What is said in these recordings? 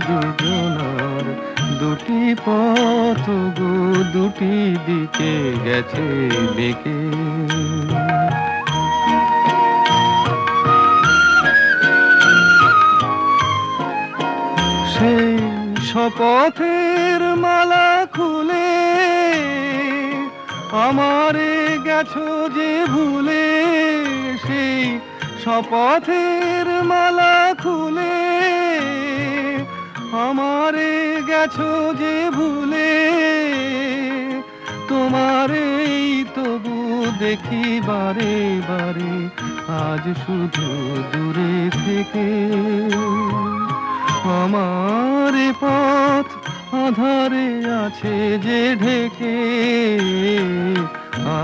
দুজনার দুটি পথ গো, দুটি দিকে গেছে বেঁকে সেই শপথের মালা খুলে আমারে গেছো যে ভুলে, সেই শপথের মালা খুলে আমারে গেছো যে ভুলে, তোমারেই তবু দেখি বারে বারে, আজ শুধু দূরে থেকে। আমার পথ আধারে আছে যে ঢেকে,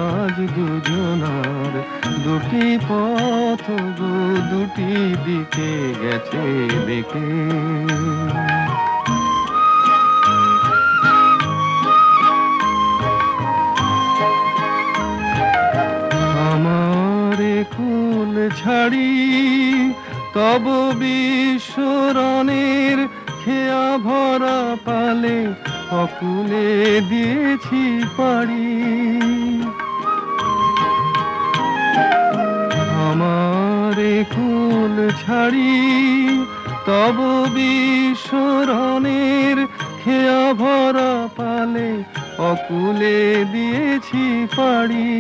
আজ দুজনার দুটি পথ গো, দুটি দিকে গেছে দেখে। ছাড়ি, তব বিশ্বরণের খেয়া ভরা পালে অকুলে দিয়েছি পাড়ি। আমারে কুল ছাড়ি, তব বিশ্বরণের খেয়া ভরা পালে অকুলে দিয়েছি পাড়ি।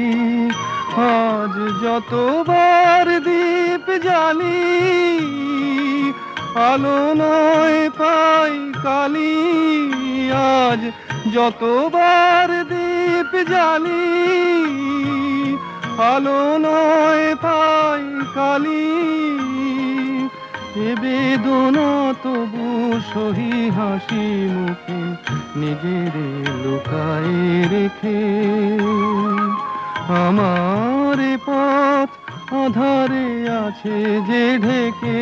আজ যতবার দীপ জ্বালি, আলো নয় পাই কালি। আজ যতবার দীপ জ্বালি, আলো নয় পাই কালি। এ বেদনা তবু সহি হাসি মুখে, নিজের লুকায় রেখে। আমার পথ আধারে আছে যে ঢেকে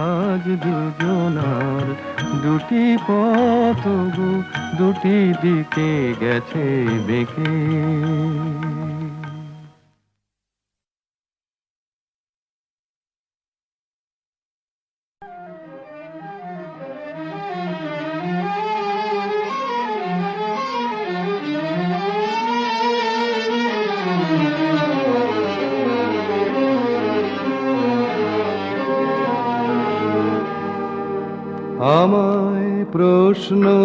আজ দুজনার দুটি পথ দুটি দিকে গেছে বেঁকে।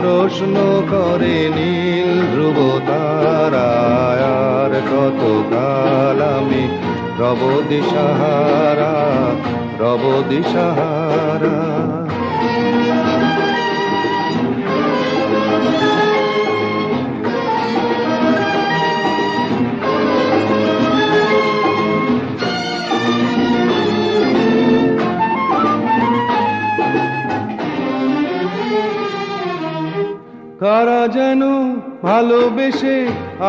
প্রশ্ন করে নীল ধ্রুব তারায়ার কত কাল আমি রব দিশাহারা রব দিশাহারা। কারা যেন ভালোবেসে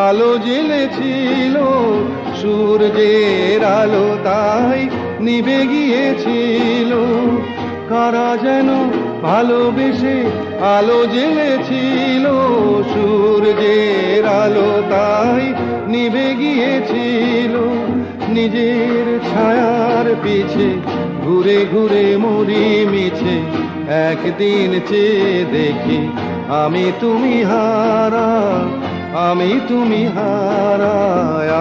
আলো জ্বেলেছিল সূর্যের আলো তাই নিভে গিয়েছিল। কারা যেন ভালোবেসে আলো জ্বেলেছিল সূর্যের আলো তাই নিভে গিয়েছিল। নিজের ছায়ার পিছে ঘুরে ঘুরে মরি মিছে, একদিন চেয়ে দেখি আমি তুমি হারা, আমি তুমি হারা,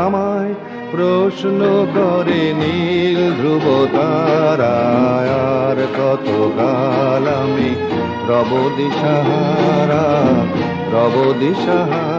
আমায় প্রশ্ন করে নীল ধ্রুব তারায়, আর কত কাল আমি রব দিশাহারা রব দিশাহারা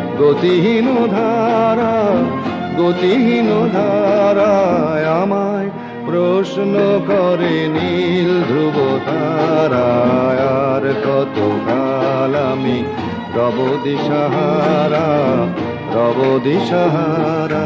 গতিহীন ধারা, গতিহীন ধারায় আমায় প্রশ্ন করে নীল ধ্রুব তারায় আর কত কাল আমি রব দিশাহারা রব দিশাহারা?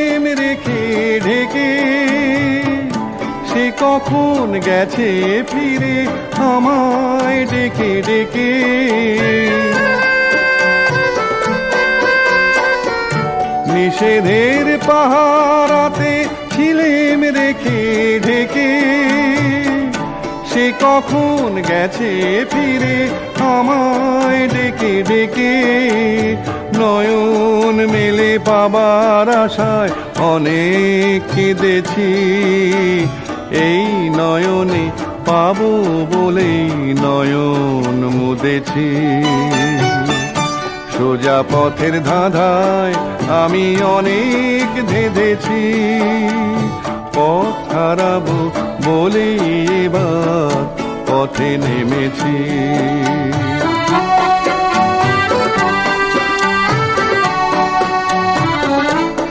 কখন গেছে ফিরে আমায় ডেকে ডেকে? নিষেধের পাহারাতে ছিলেম রেখে, ঢেকে। সে কখন গেছে ফিরে আমায় ডেকে ডেকে? নয়ন মেলে পাবার আশায় অনেক কেঁদেছি। এই নয়নে পাবো বলেই নয়ন মুদেছি। সোজা পথের ধাঁধায় আমি অনেক ধেঁধেছি। পথ হারাবো বলেই এবার পথে নেমেছি।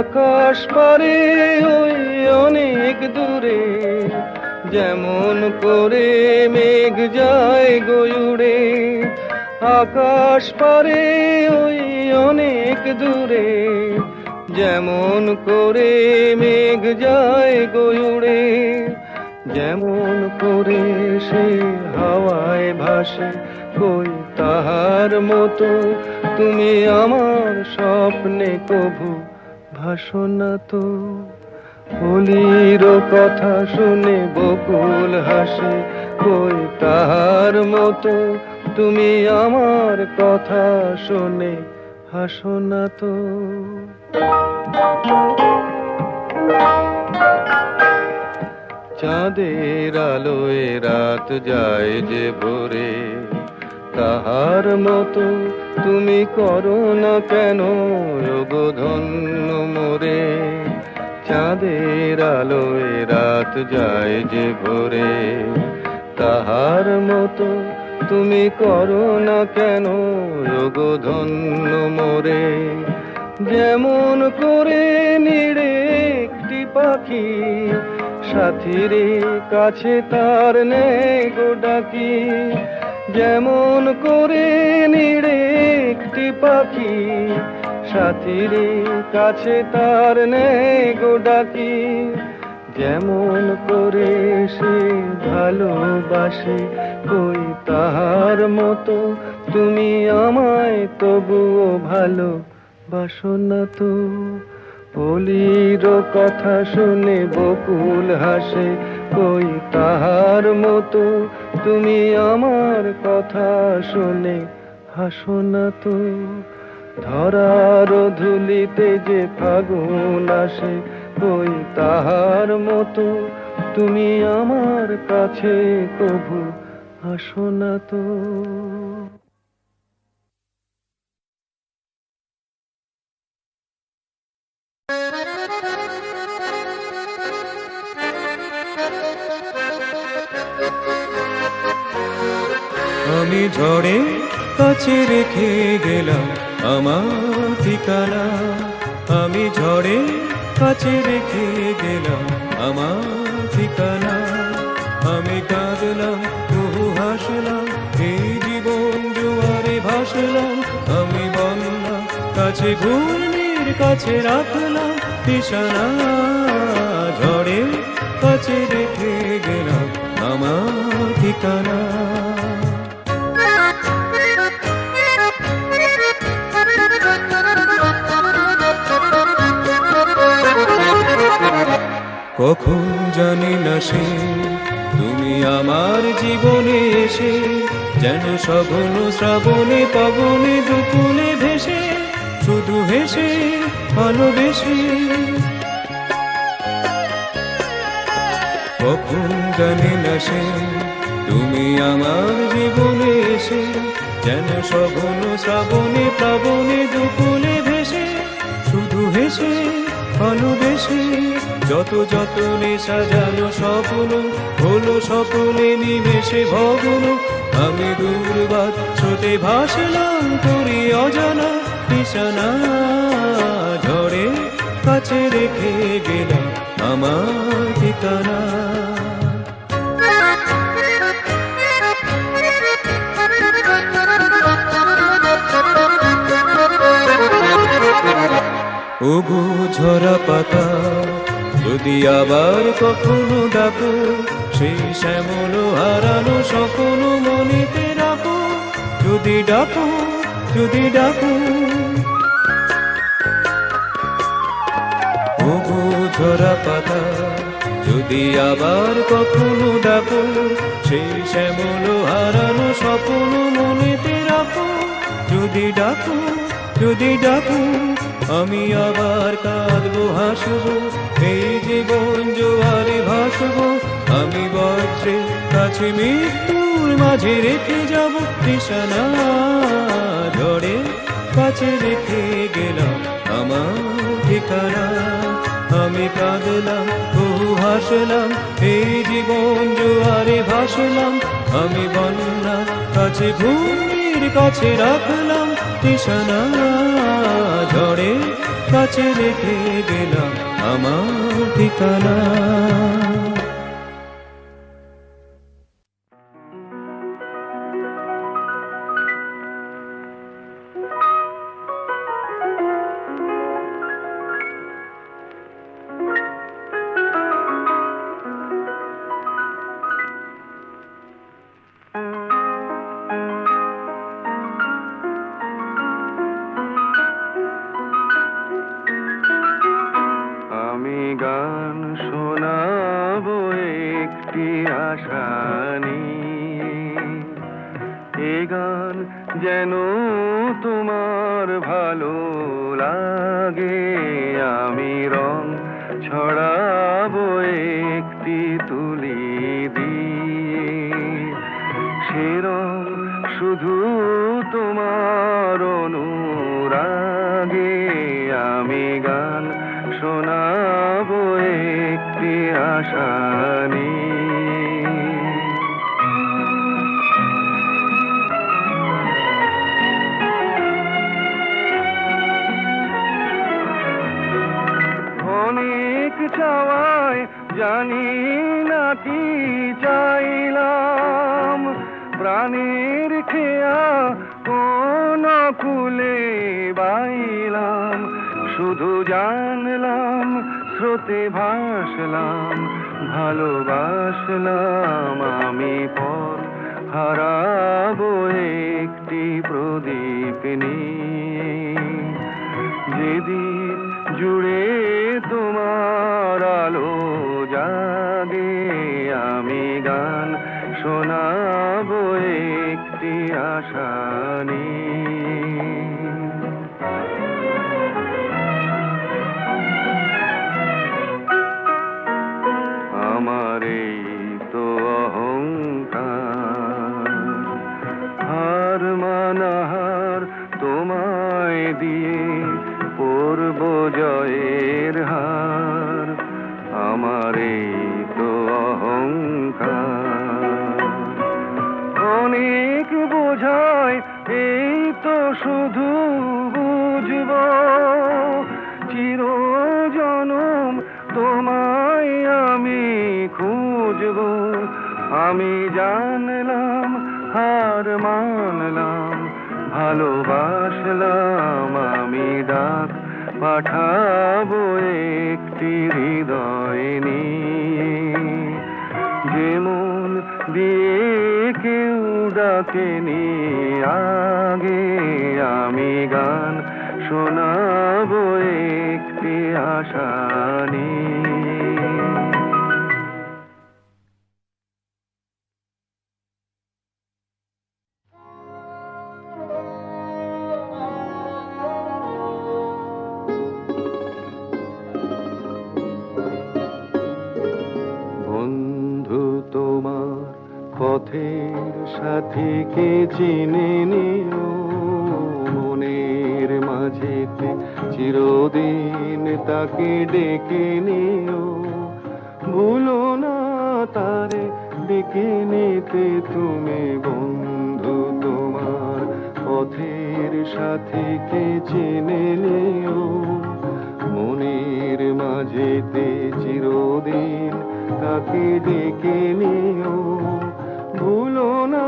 আকাশ পারে ওই অনেক দূরে, যেমন করে মেঘ যায় গয়ুড়ে আকাশ পারে ওই অনেক দূরে, যেমন করে মেঘ যায় গয়ুড়ে যেমন করে সে হাওয়ায় ভাসে কই তাহার মতো, তুমি আমার স্বপ্নে কভু না তো হলির কথা শুনে বকুল হাসে, কই তাহার মতো তুমি আমার কথা শুনে হাসো না তো। চাঁদের আলোয় রাত যায় যে ভোরে, তাহার মতো তুমি করো না কেন? গো ধন্য মোরে, চাঁদের আলোয় রাত যায় যে ভোরে। তাহার মতো তুমি করো না কেন? গো ধন্য মোরে, যেমন করে নিড়ে একটি পাখি, সাথীরে কাছে তার নেই গো ডাকি। যেমন করে নিড়ে পাখি, সাথীর কাছে তার নেই গো ডাকি। যেমন করে সে ভালোবাসে, কই তাহার মতো তুমি আমায় তবুও ভালো বাসনা তো। অলির কথা শুনে বকুল হাসে, কই তাহার মতো তুমি আমার কথা শুনে হাসো না তো, ধরার ধুলিতে যে ফাগুন আসে কই তাহার মতো তুমি আমার কাছে কভু হাসো না তো। আমি ঝড়ে কাছে রেখে গেলাম আমার ঠিকানা। আমি ঝড়ে কাছে রেখে গেলাম আমার ঠিকানা। আমি কাঁদলাম বহু হাসলাম, এই জীবন জোয়ারে ভাসলাম। আমি বন্যা কাছে, ঘূর্ণির কাছে রাখলাম নিশানা। ঝড়ে কাছে রেখে গেলাম আমার ঠিকানা। কখন জানি না সে? তুমি আমার জীবনে এসে যেন সঘন শ্রাবণে, পবনে দুপুলে ভেসে শুধু হেসে ভালোবেসে। কখন জানি না সে? তুমি আমার জীবনে এসে যেন সঘন শ্রাবণে প্লাবনে দুপুলে যত যতনে সাজানো স্বপ্ন, হলো স্বপ্নে নিমেষে ভগ্ন। আমি দুর্বাদ স্রোতে ভাসলাম করি অজানা নিশানা। ঝড়ে কাছে রেখে গেলাম আমার ঠিকানা। ওগো ঝরা পাতা যদি আবার কখনো ডাকো, সেই শ্যামল হারানো সকল মনেতে রাখো। যদি ডাকো যদি ডাকো। ওগো ঝরা পাতা, যদি আবার কখনো ডাকো, সেই শ্যামল হারানো স্বপ্ন মনেতে রাখো। যদি ডাকো যদি ডাকো, আমি আবার কাঁদবো, হাসবো এই জীবন জোয়ারে ভাসবো, আমি বজ্রে কাছে মৃত্যুর মাঝে রেখে যাব নিশানা ঝড়ে কাছে রেখে গেলাম, আমার ঠিকানা। আমি কাঁদলাম, বহু হাসলাম, এই জীবন জোয়ারে ভাসলাম, আমি বন্যা কাছে, ভূমির কাছে রাখলাম নিশানা ঝড়ে কাছে রেখে গেলাম। আমার ঠিকানা। শোনাবো একটি আশা পথের সাথীকে চিনে? তাকে ডেকে নিও। ভুলো না তারে, ডেকে নিতে তুমি বন্ধু তোমার পথের সাথীকে চেনে নিও। মনের মাঝেতে চিরদিন তাকে ডেকে নিও। ভুলো না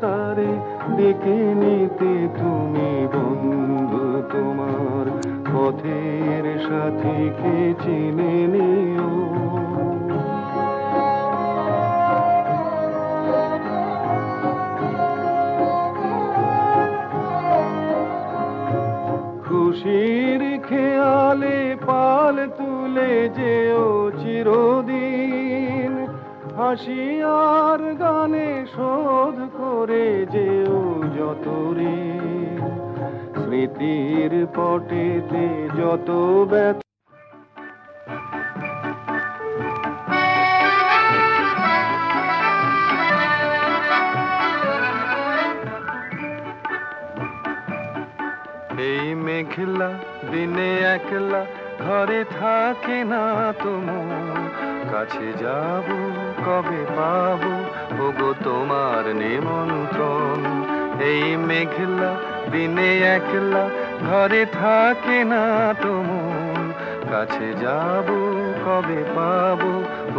তারে, ডেকে নিতে তুমি বন্ধু তোমার পথের সাথীকে চিনে নিও খুশির খেয়ালে পাল তুলে যেও চিরদিন হাসি আর গানে শোধ করে যেও যত ঋণ। স্মৃতির পটেতে যত ব্যথা এই মেঘলা, দিনে একলা, ঘরে থাকে না তোমার। কাছে যাব, কবে পাবো? ওগো তোমার নিমন্ত্রণ। এই মেঘলা দিনে একলা ঘরে থাকে না তোমার কাছে যাব, কবে পাবো,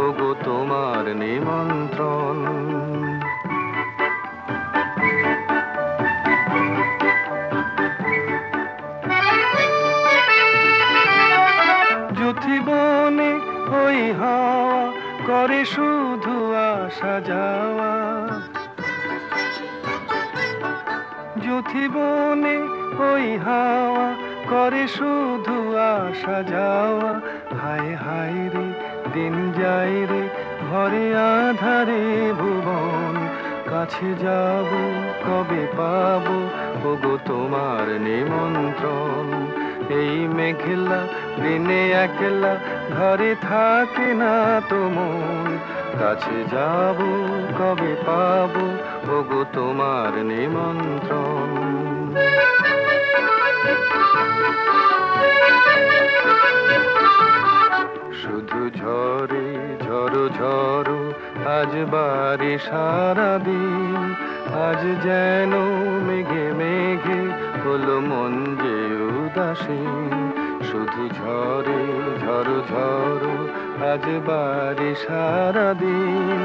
ওগো তোমার নিমন্ত্রণ। যুথি বনে ওই হাওয়া করে শুধু আসা যাওয়া। যুথি বনে ওই হাওয়া করে শুধু আসা যাওয়া। হায় হায় রে, দিন যায় রে ভরে আধারে ভুবন। কাছে যাব, কবে পাবো, ওগো তোমার নিমন্ত্রণ। এই মেঘলা দিনে একলা ঘরে থাকে না তো মন। কাছে যাব, কবে পাবো ওগো তোমার নিমন্ত্রণ। শুধু ঝরে ঝড়ো ঝড়ো আজ বাড়ি সারাদিন আজ যেন মেঘে মেঘে হলো মন যে উদাসীন। শুধু ঝরে ঝড়ো ঝড়ো, আজ বাড়ি সারাদিন,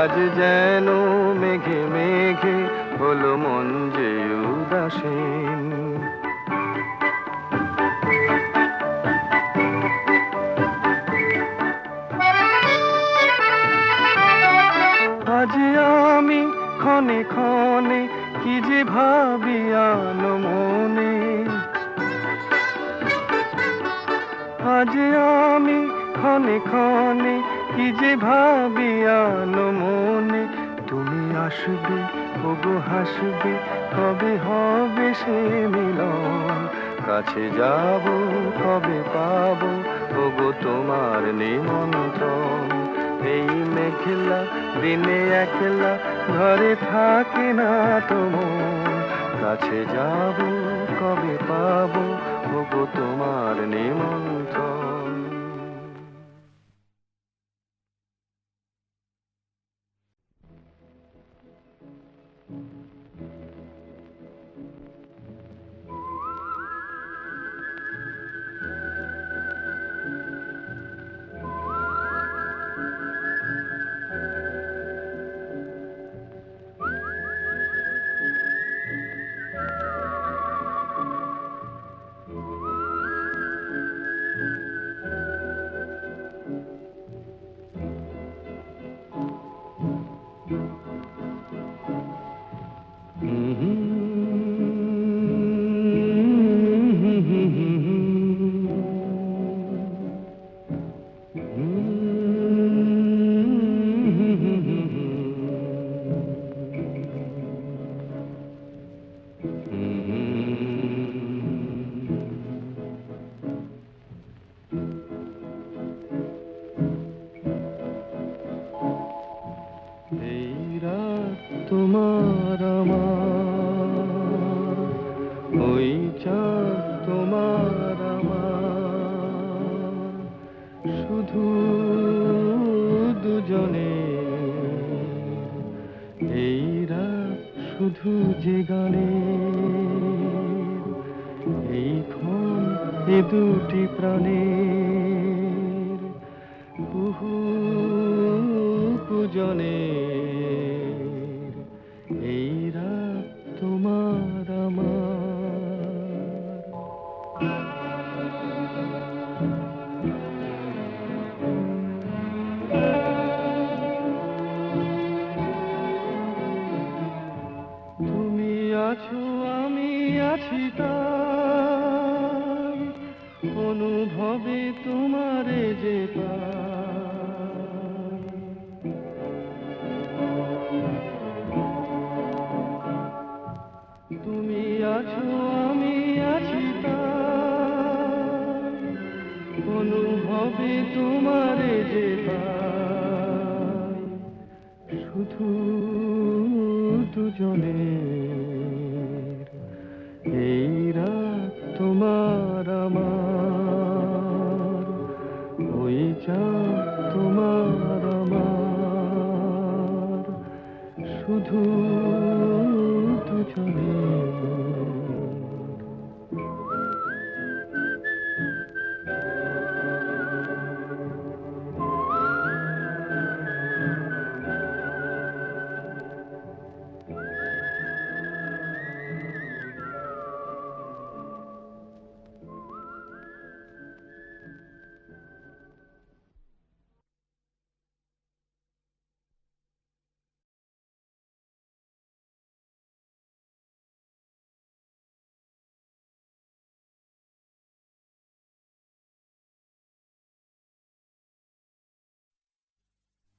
আজ যেন মেঘে মেঘে হলো মন যে উদাসীন। আজ আমি ক্ষণে ক্ষণে কি যে ভাবি আনো মনে আজ আমি ক্ষণে ক্ষণে কি যে ভাবি মনে। তুমি আসবে, ওগো হাসবে, কবে হবে সে মিলন? কাছে যাব, কবে পাবো, ওগো তোমার নিমন্ত্রণ? এই মেঘলা দিনে একলা ঘরে থাকে না তোমার কাছে যাব, কবে পাবো ওগো তোমার নিমন্ত্রণ। দুজনে। এই রাত শুধু যে গানে। এই ক্ষণ এ দুটি প্রাণে বহু পূজনে অনুভবে তোমারে যে শুধু দুজনে এই রাত তোমার আমার ওই চাঁদ তোমার আমার। শুধু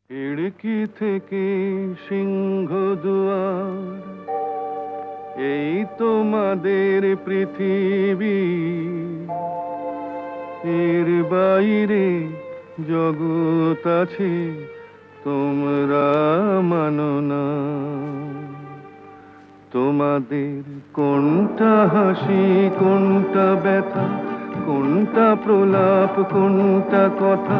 খিড়কি থেকে সিংহ দুয়ার, এই তোমাদের পৃথিবী। এর বাইরে জগৎ আছে, তোমরা মানো না। তোমাদের কোনটা হাসি, কোনটা ব্যথা, কোনটা প্রলাপ, কোনটা কথা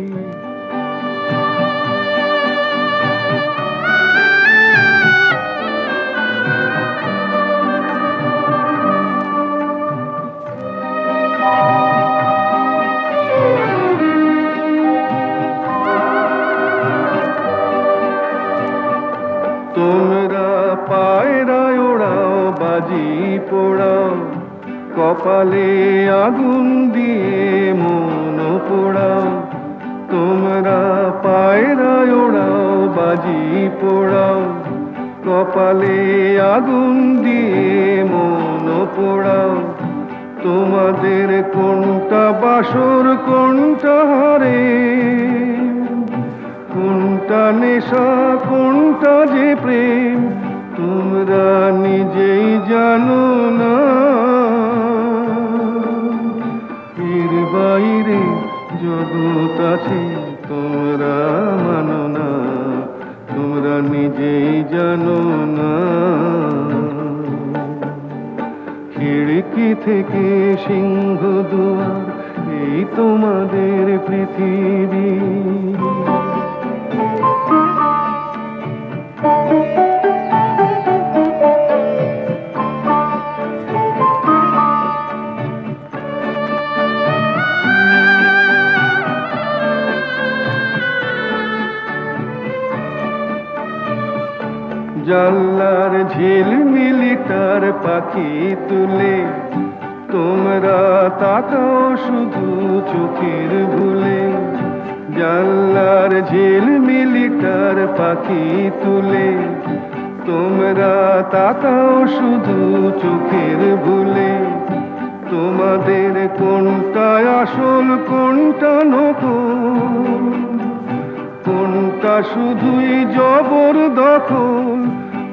কপালে আগুন দিয়ে মন পোড়াও। তোমরা পায়রা ওড়াও, বাজি পোড়াও। কপালে আগুন দিয়ে মন পোড়াও। তোমাদের কোনটা বাসর, কোনটা হারে? কোনটা নেশা, কোনটা যে প্রেম? তোমরা নিজেই জানো জগৎ আছে তোমরা মানো না তোমরা নিজেই জানো না। খিড়কি থেকে সিংহ দুয়ার, এই তোমাদের পৃথিবী। জানলার ঝিলমিলিটার পাখি তুলে। তোমরা তাকাও শুধু চোখের ভুলে। জানলার ঝিলমিলিটার পাখি তুলে। তোমরা তাকাও শুধু চোখের ভুলে। তোমাদের কোনটা আসল, কোনটা নকল? কোনটা শুধুই জবর দখল